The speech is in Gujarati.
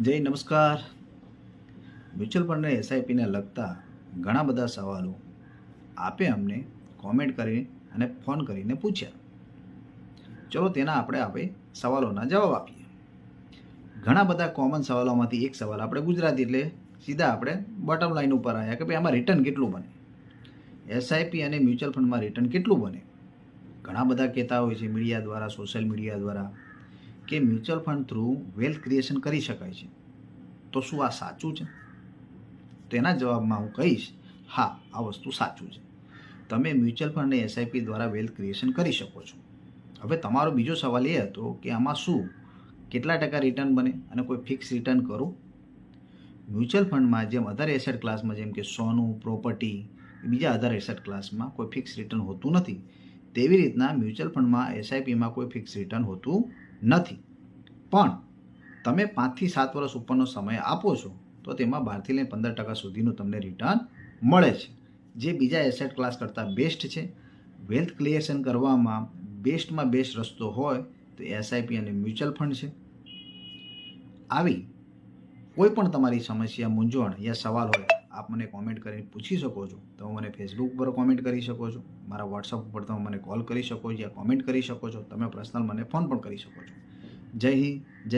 જય નમસ્કાર. મ્યુચ્યુઅલ ફંડને એસઆઈપીને લગતા ઘણા બધા સવાલો આપે અમને કોમેન્ટ કરી અને ફોન કરીને પૂછ્યા. ચલો તેના આપણે આપણે સવાલોના જવાબ આપીએ. ઘણા બધા કોમન સવાલોમાંથી એક સવાલ આપણે ગુજરાતી એટલે સીધા આપણે બોટમ લાઈન ઉપર આવ્યા કે ભાઈ આમાં રિટર્ન કેટલું બને? એસઆઈપી અને મ્યુચ્યુઅલ ફંડમાં રિટર્ન કેટલું બને? ઘણા બધા કહેતા હોય છે મીડિયા દ્વારા સોશિયલ મીડિયા દ્વારા. કે mutual fund through wealth creation કરી શકાય છે. તો શું આ સાચું છે? તેના જવાબમાં હું કહીશ, હા, આ વસ્તુ સાચું છે. તમે મ્યુચ્યુઅલ ફંડ અને એસઆઈપી દ્વારા વેલ્થ ક્રિએશન કરી શકો છો. હવે તમારો બીજો સવાલ એ હતો કે આમાં શું? કેટલા ટકા રિટર્ન બને અને કોઈ ફિક્સ રિટર્ન કરું? મ્યુચ્યુઅલ ફંડમાં જેમ અધર એસેટ ક્લાસમાં જેમ કે સોનું પ્રોપર્ટી બીજા અધર એસેટ ક્લાસમાં કોઈ ફિક્સ રિટર્ન હોતું નથી. તેવી રીતના મ્યુચ્યુઅલ ફંડમાં એસઆઈપીમાં કોઈ ફિક્સ રિટર્ન હોતું નથી. પણ તમે પાંચથી સાત વર્ષ ઉપરનો સમય આપો છો, તો તેમાં બારથી લઈને પંદર ટકા સુધીનું તમને રિટર્ન મળે છે. જે બીજા એસેટ ક્લાસ કરતાં બેસ્ટ છે. વેલ્થ ક્રિએશન કરવામાં બેસ્ટમાં બેસ્ટ રસ્તો હોય, તો એસઆઈપી અને મ્યુચ્યુઅલ ફંડ છે. આવી કોઈ પણ તમારી સમસ્યા, મૂંઝવણ યા સવાલ હોય આપ મને કોમેન્ટ કરીને પૂછી શકો છો. તમે મને ફેસબુક પર કોમેન્ટ કરી શકો છો. મારા વોટ્સઅપ ઉપર તમે મને કોલ કરી શકો છો, યા કોમેન્ટ કરી શકો છો. તમે પર્સનલ મને ફોન પણ કરી શકો છો. જય હિન્દ, જય